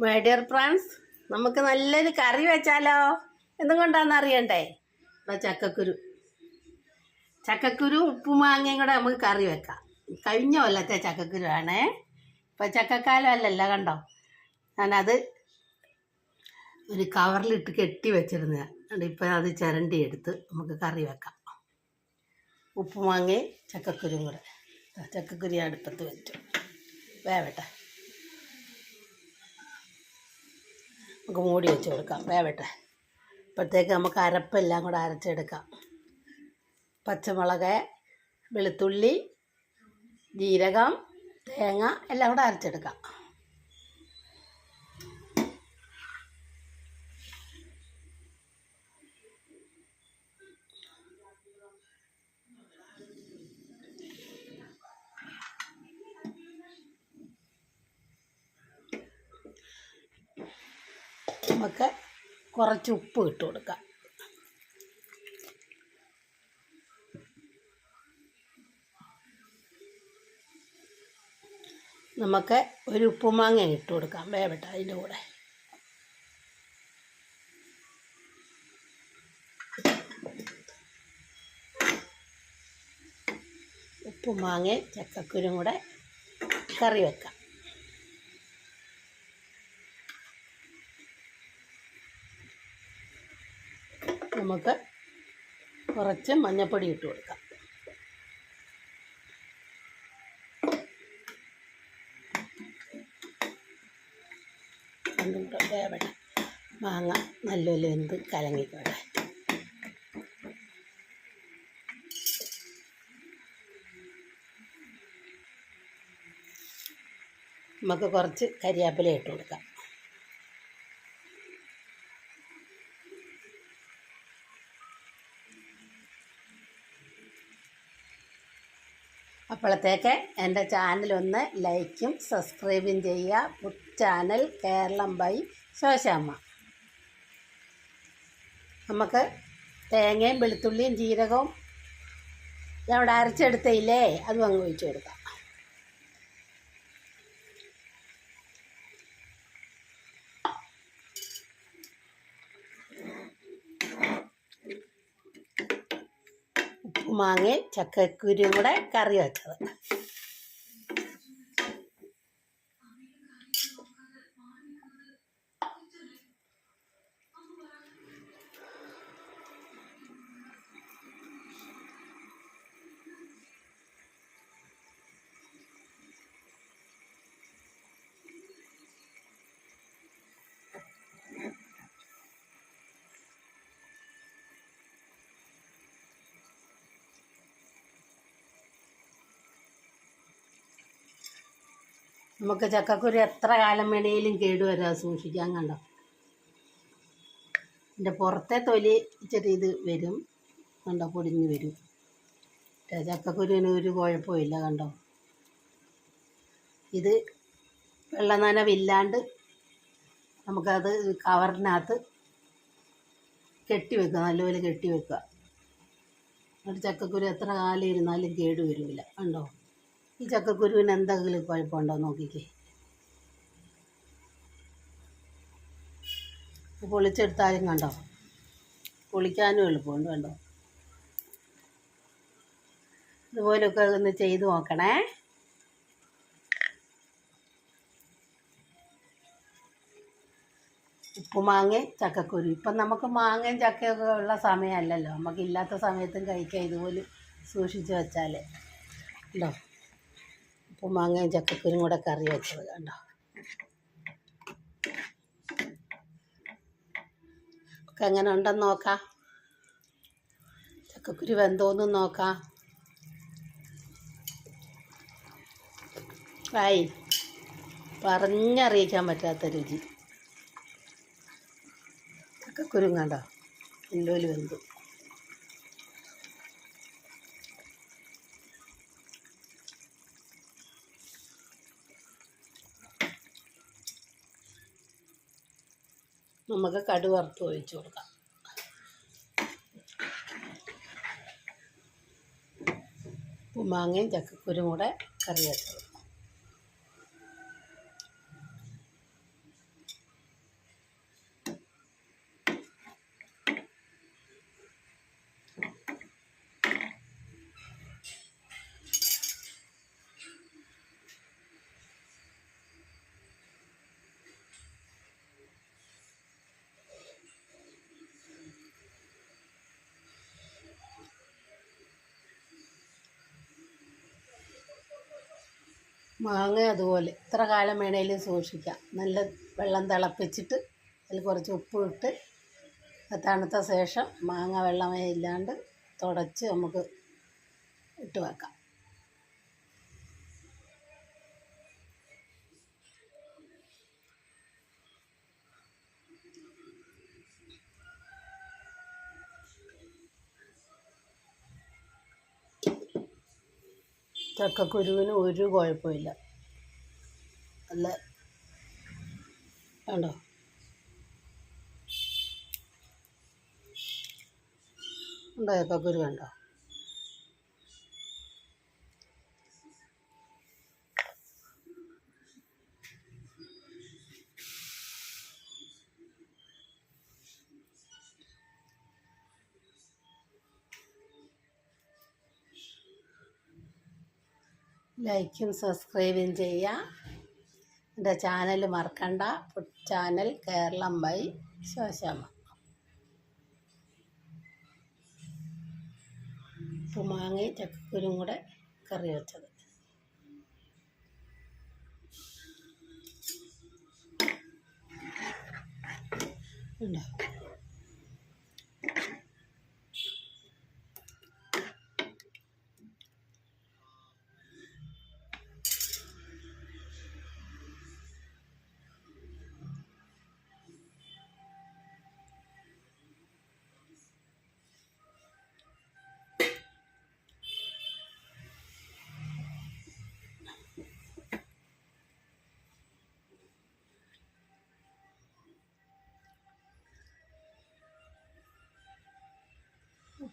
My dear friends നമുക്ക് നല്ലൊരു കറി വെച്ചാലോ? എന്തുകൊണ്ടാന്ന് അറിയണ്ടേ? ചക്കക്കുരു. ചക്കക്കുരു ഉപ്പും മാങ്ങയും കൂടെ നമുക്ക് കറി വെക്കാം. കഴിഞ്ഞ കൊല്ലത്തെ ചക്കക്കുരു ആണേ ഇപ്പം ചക്കക്കാലം അല്ലല്ലോ കണ്ടോ? ഞാനത് ഒരു കവറിലിട്ട് കെട്ടി വെച്ചിരുന്നതാണ് ഇപ്പം അത് ചിരണ്ടി എടുത്ത് നമുക്ക് കറി വെക്കാം. ഉപ്പുമാങ്ങയും ചക്കക്കുരും കൂടെ. ചക്കക്കുരി അടുപ്പത്ത് വെച്ചു. വേവട്ടെ. നമുക്ക് മൂടി വെച്ച് കൊടുക്കാം. വേവട്ടെ. അപ്പോഴത്തേക്ക് നമുക്ക് അരപ്പെല്ലാം കൂടെ അരച്ചെടുക്കാം. പച്ചമുളക് വെളുത്തുള്ളി ജീരകം തേങ്ങ എല്ലാം കൂടെ അരച്ചെടുക്കാം. നമുക്ക് കുറച്ച് ഉപ്പ് ഇട്ട് കൊടുക്കാം. നമുക്ക് ഒരു ഉപ്പുമാങ്ങ ഇട്ട് കൊടുക്കാം. വേവട്ടെ അതിന്റെ കൂടെ. ഉപ്പുമാങ്ങ ചക്കക്കുരും കൂടെ കറി വെക്കാം. നമുക്ക് കുറച്ച് മഞ്ഞപ്പൊടി ഇട്ട് കൊടുക്കാം. മാങ്ങ നല്ലപോലെ എന്ത് കലങ്ങിക്കോട്ടെ. നമുക്ക് കുറച്ച് കരിയാപ്പില ഇട്ട് കൊടുക്കാം. അപ്പോഴത്തേക്ക് എന്റെ ചാനലൊന്ന് ലൈക്കും സബ്സ്ക്രൈബും ചെയ്യുക. Food channel Keralam by Shoshamma. നമുക്ക് തേങ്ങയും വെളുത്തുള്ളിയും ജീരകവും അവിടെ അരച്ചെടുത്തില്ലേ അതും അങ്ങ് കൊടുക്കാം. ഉപ്പുമാങ്ങയും ചക്കക്കുരും കൂടെ കറി വെച്ചത് നമുക്ക് ചക്കക്കുരു എത്ര കാലം വേണേലും കേടുവരാ സൂക്ഷിക്കാൻ കണ്ടോ? എന്റെ പുറത്തെ തൊലി ഇച്ചിരി ഇത് വരും കണ്ടോ? പൊടിഞ്ഞ് വരും. ചക്കക്കുരുവിന് ഒരു കുഴപ്പമില്ല കണ്ടോ? ഇത് വെള്ളനനവില്ലാണ്ട് നമുക്കത് കവറിനകത്ത് കെട്ടി വെക്കുക നല്ലപോലെ കെട്ടി വെക്കുക. ഒരു ചക്കക്കുരു എത്ര കാലം ഇരുന്നാലും കേടുവരില്ല കണ്ടോ? ഈ ചക്കക്കുരുവിന് എന്തെങ്കിലും കുഴപ്പമുണ്ടോ നോക്കിക്കേ. പൊളിച്ചെടുത്താലും കണ്ടോ? പൊളിക്കാനും എളുപ്പമുണ്ട് കണ്ടോ? ഇതുപോലൊക്കെ ഒന്ന് ചെയ്തു നോക്കണേ. ഉപ്പുമാങ്ങയും ചക്കക്കുരു ഇപ്പം നമുക്ക് മാങ്ങയും ചക്കയൊക്കെ ഉള്ള സമയമല്ലല്ലോ. നമുക്ക് ഇല്ലാത്ത സമയത്തും കഴിക്കാം ഇതുപോലെ സൂക്ഷിച്ച് വെച്ചാൽ ഉണ്ടോ ഉപ്പും മാങ്ങയും ചക്കക്കുരും കൂടെ കറി വെച്ചത് കണ്ടോ? ഒക്കെ എങ്ങനെ ഉണ്ടെന്ന് നോക്കാം? ചക്കക്കുരു വെന്തോന്ന് നോക്കാം. ആയി. പറഞ്ഞറിയിക്കാൻ പറ്റാത്ത രുചി. ചക്കക്കുരും കണ്ടോ? എല്ലോൽ വെന്തു. നമുക്ക് കടു വറുത്ത് ഒഴിച്ചു കൊടുക്കാം. ഉപ്പുമാങ്ങയും ചക്കക്കുരും കൂടെ കറി മാങ്ങ അതുപോലെ. ഇത്ര കാലം വേണേലും സൂക്ഷിക്കാം. നല്ല വെള്ളം തിളപ്പിച്ചിട്ട് അതിൽ കുറച്ച് ഉപ്പ് ഇട്ട് തണുത്ത ശേഷം മാങ്ങ വെള്ളമേ ഇല്ലാണ്ട് തുടച്ച് നമുക്ക് ഇട്ട് വെക്കാം. ചക്കക്കുരുവിന് ഒരു കുഴപ്പമില്ല. നല്ല കണ്ടോ? ഉണ്ടോ ചക്കക്കുരു കണ്ടോ? ലൈക്കും സബ്സ്ക്രൈബും ചെയ്യുക. എന്റെ ചാനൽ മറക്കണ്ട. ചാനൽ കേരളം ബൈ ശോശമ്മ മാങ്ങി ചക്കക്കുരും കൂടെ കറി വെച്ചത്. ഉണ്ടോ?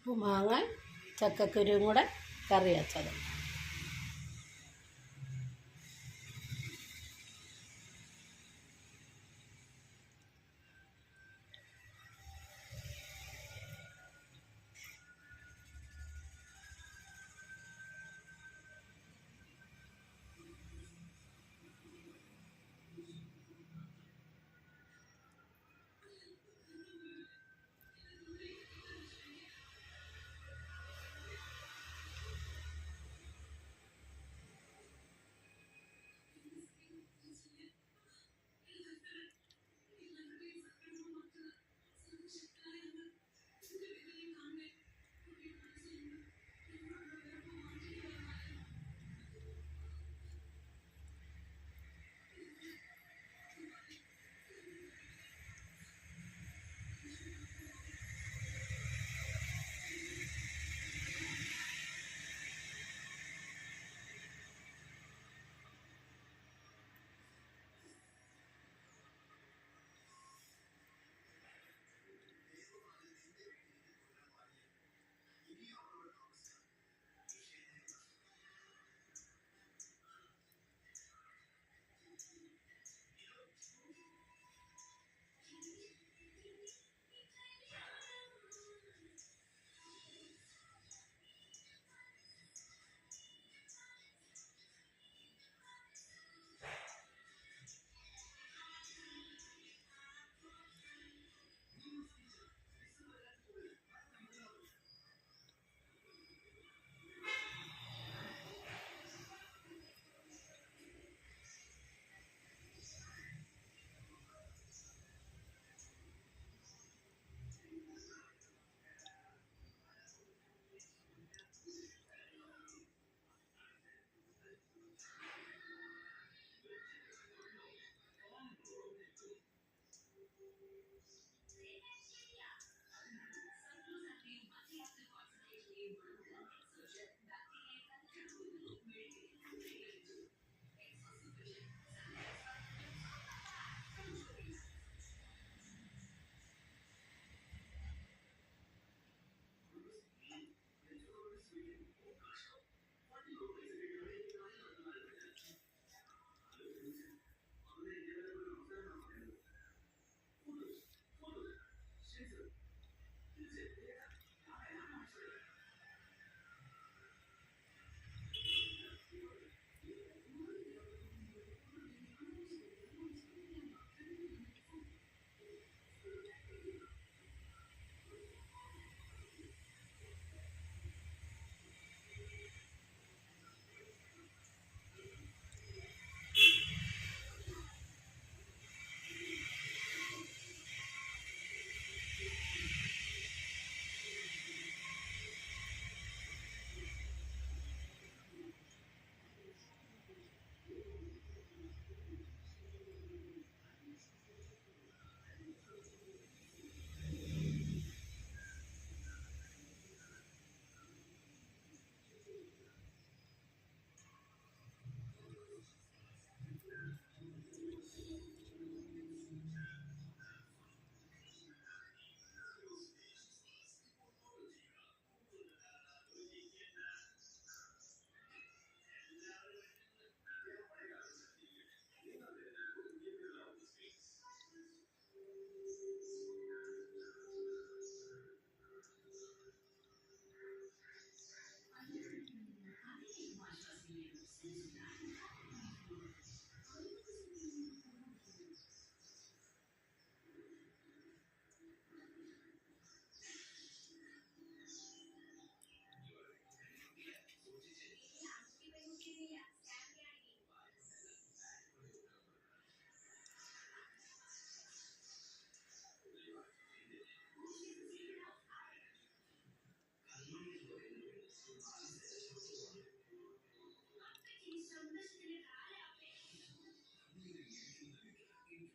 ഉപ്പുമാങ്ങ ചക്കക്കുരുവും കൂടെ കറി വെച്ചത്.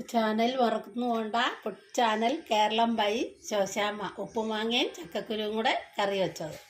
ചാനൽ മറന്നു പോണ്ട. Channel Keralam by Shoshamma. ഉപ്പുമാങ്ങയും ചക്കക്കുരുവും കൂടെ കറി വെച്ചത്.